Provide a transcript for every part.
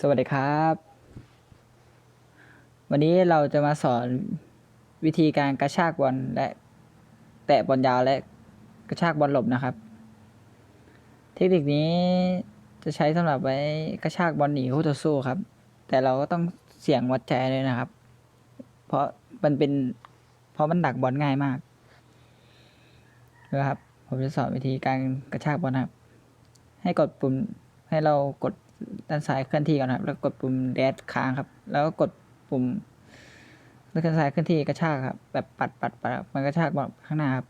สวัสดีครับ วันนี้เราจะมาสอนวิธีการกระชากบอลและแตะบอลยาวและกระชากบอลหลบนะครับ เทคนิคนี้จะใช้สำหรับไว้กระชากบอลหนีคู่ต่อสู้ครับ แต่เราก็ต้องเสี่ยงวัดใจเลยนะครับ เพราะมันเป็นเพราะมันดักบอลง่ายมากนะครับ ผมจะสอนวิธีการกระชากบอลครับ ให้กดปุ่มให้เรากด ด้านซ้ายเคลื่อนที่ก่อนครับ แล้วกดปุ่มแดชค้างครับ แล้วก็กดปุ่มด้านซ้ายเคลื่อนที่กระชากครับ แบบปัดปัดปัดมันกระชากบอลข้างหน้าครับ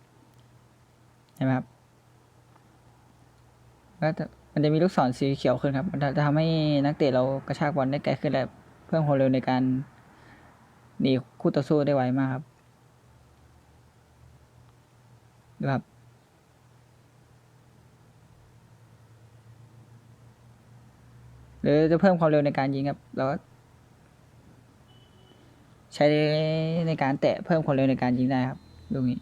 เห็นไหมครับก็จะมันจะมีลูกศรสีเขียวขึ้นครับ มันจะทำให้นักเตะเรากระชากบอลได้ไกลขึ้นและเพิ่มความเร็วในการหนีคู่ต่อสู้ได้ไวมากครับดูครับ หรือจะเพิ่มความเร็วในการยิงครับเราก็ใช้ในการแตะเพิ่มความเร็วในการยิงได้ครับตรงนี้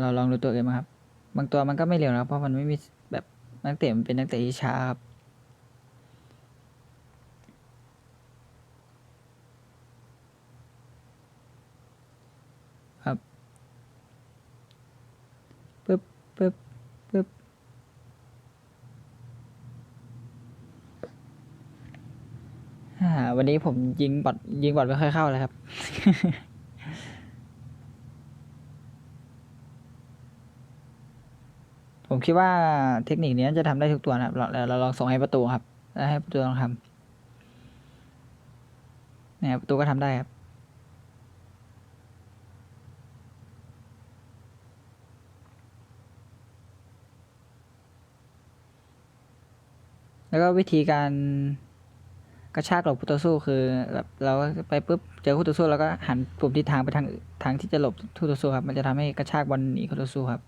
เราลองดูตัวอื่นมาครับ บางตัวมันก็ไม่เร็วนะเพราะมันไม่มีแบบนักเตะมันเป็นนักเตะที่ช้าครับครับปึ๊บปึ๊บปึ๊บ อ่า วันนี้ผมยิงบอลยิงบอลไม่ค่อยเข้าเลยครับ ผมคิดว่าเทคนิคนี้จะทำได้ทุกตัวนะครับเราเราเราลองส่งให้ประตูครับแล้วให้ประตูลองทำเนี่ยประตูก็ทำได้ครับแล้วก็วิธีการ กระชากหลบคู่ต่อสู้คือแบบเราก็ไปปุ๊บเจอคู่ต่อสู้เราก็หันปุ่มทิศทางไปทางทางที่จะหลบคู่ต่อสู้ครับ มันจะทำให้กระชากบอลหนีคู่ต่อสู้ครับ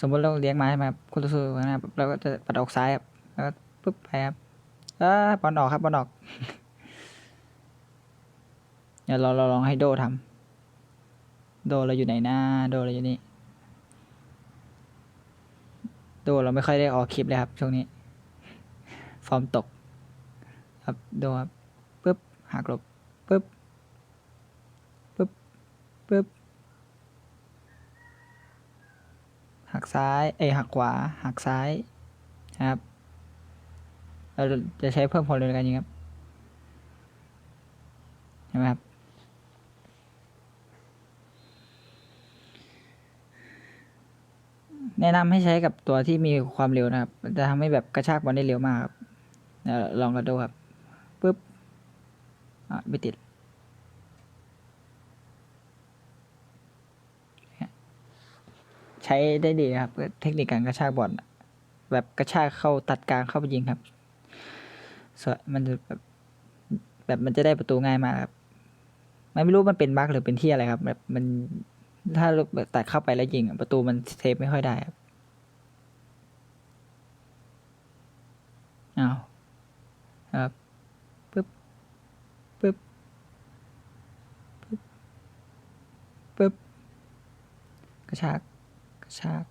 สมมติเราเลี้ยงไม้มาคู่ต่อสู้นะครับเราก็จะปัดออกซ้ายครับแล้วก็ปุ๊บไปครับเออบอลออกครับบอลออกเดี๋ยวเราเราลองให้โดทำโดเราอยู่ไหนหน้าโดเราอยู่นี่โดเราไม่ค่อยได้ออกคลิปเลยครับช่วงนี้ ฟอร์มตกครับโดครับปึ๊บหักหลบปึ๊บปึ๊บปึ๊บหักซ้ายเอยหักขวาหักซ้ายนะครับเราจะใช้เพิ่มความเร็วในการยิงครับเห็นไหมครับแนะนำให้ใช้กับตัวที่มีความเร็วนะครับ จะทำให้แบบกระชากบอลได้เร็วมากครับ ลองกันดูครับปุ๊บอะไม่ติดใช้ได้ดีครับ เทคนิคการกระชากบอลแบบกระชากเข้าตัดกลางเข้าไปยิงครับส่วนมันจะแบบแบบมันจะได้ประตูง่ายมากครับมันไม่รู้มันเป็นบั๊กหรือเป็นที่อะไรครับ แบบมันถ้าแตัดเข้าไปแล้วยิงประตูมันเซฟไม่ค่อยได้ครับอ้าวครับปึ๊บปึ๊บปึ๊บ ปึ๊บกระชากกระชาก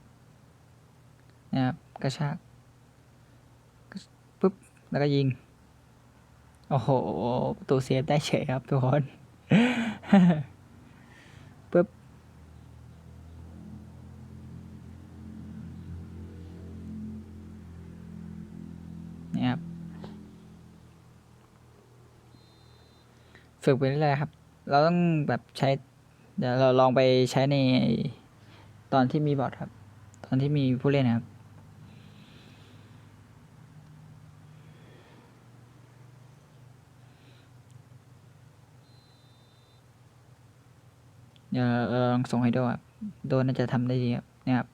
นะครับกระชากปึ๊บแล้วก็ยิง โอ้โหประตูเซฟได้เฉยครับทุกคนปึ๊บนี่ยครับฝึกไปเรื่อยๆครับ เราต้องแบบใช้ เดี๋ยวเราลองไปใช้ในตอนที่มีบอทครับ ตอนที่มีผู้เล่นครับ เดี๋ยวเราลองส่งให้โดครับ โดน่าจะทำได้ดีครับเนี่ยครับ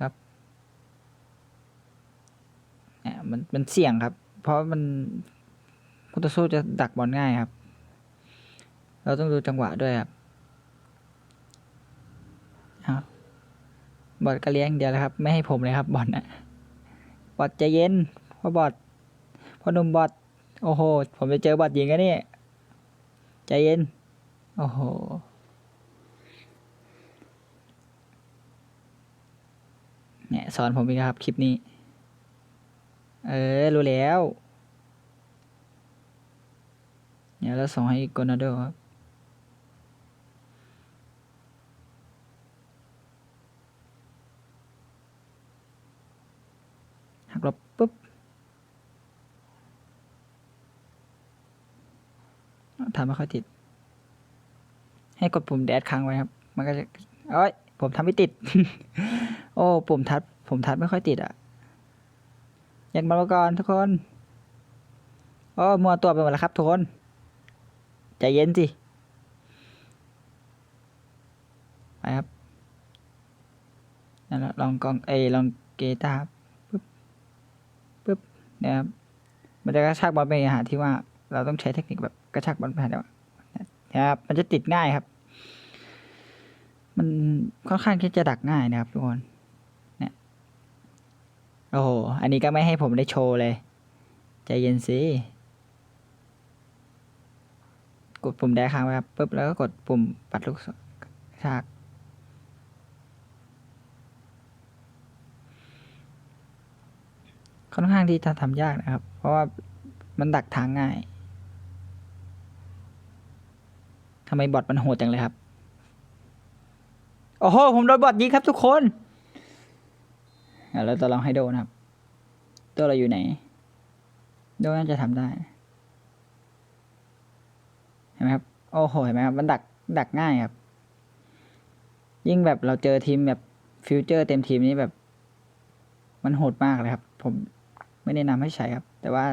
ครับเนี่ยมันมันเสี่ยงครับ เพราะมันคู่ต่อสู้จะดักบอลง่ายครับ เราต้องดูจังหวะด้วยครับเอาบอดก็เลี้ยงเดียวเลยครับ ไม่ให้ผมเลยครับบอลนะบอดใจเย็นเพราะบอดเพราะหนุ่มบอดโอ้โห ผมไปเจอบอดยิงกันนี่ใจเย็น โอ้โหเนี่ยสอนผมอีกครับ คลิปนี้ เออ รู้แล้ว เนี่ยแล้วส่งให้โกนาโดครับ หักลบปุ๊บทำไม่ค่อยติด ให้กดปุ่มแดดค้างไว้ครับ มันก็จะเอ้ย ผมทำไม่ติด โอ้ปุ่มทัด ผมทัดไม่ค่อยติดอะยันมาก่อนทุกคนโอ้มัวตัวไปหมดแล้วครับทุกคน ใจเย็นสิ ไปครับนั่นละลองกองเอลองเกตาครับ นี่ยครับมันจะกระชากบอลไปหาที่ว่าเราต้องใช้เทคนิคแบบกระชากบอลไปหาเดี๋ยวนะครับมันจะติดง่ายครับ มันค่อนข้างที่จะดักง่ายนะครับทุกคนเนี่ยโอ้โหอันนี้ก็ไม่ให้ผมได้โชว์เลย ใจเย็นสิกดปุ่มแดงค้างไว้ครับปุ๊บแล้วก็กดปุ่มปัดลูกกระชาก ค่อนข้างที่จะทำยากนะครับ เพราะว่ามันดักทางง่ายทำไมบอทมันโหดจังเลยครับ โอ้โห ผมโดนบอทยิงครับทุกคนอะเราจะลองให้โดนะครับ ตัวเราอยู่ไหน โดน่าจะทำได้ เห็นไหมครับ โอ้โห เห็นไหมครับ มันดักดักง่ายครับ ยิ่งแบบเราเจอทีมแบบฟิวเจอร์เต็มทีมนี้แบบ มันโหดมากเลยครับ ผม ไม่แนะนำให้ใช้ครับ แต่ว่า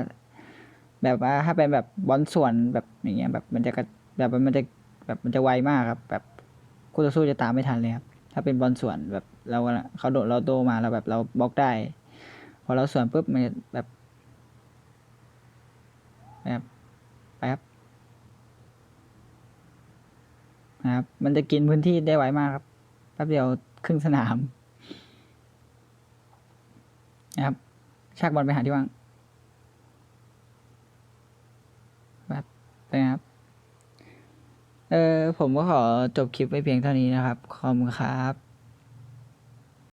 แบบว่าถ้าเป็นแบบบอลส่วนแบบอย่างเงี้ยแบบมันจะกระแบบมันจะแบบมันจะไวมากครับ แบบคู่ต่อสู้จะตามไม่ทันเลยครับถ้าเป็นบอลส่วนแบบเราเขาโดดเราโตมาเราแบบเราบล็อกได้ พอเราส่วนปุ๊บมันแบบแบบไปครับนะครับ มันจะกินพื้นที่ได้ไวมากครับแป๊บเดียวครึ่งสนามนะครับ ชักบอลไปหาที่ว่างแบบนะครับ เออผมก็ขอจบคลิปไว้เพียงเท่านี้นะครับ ขอบคุณครับ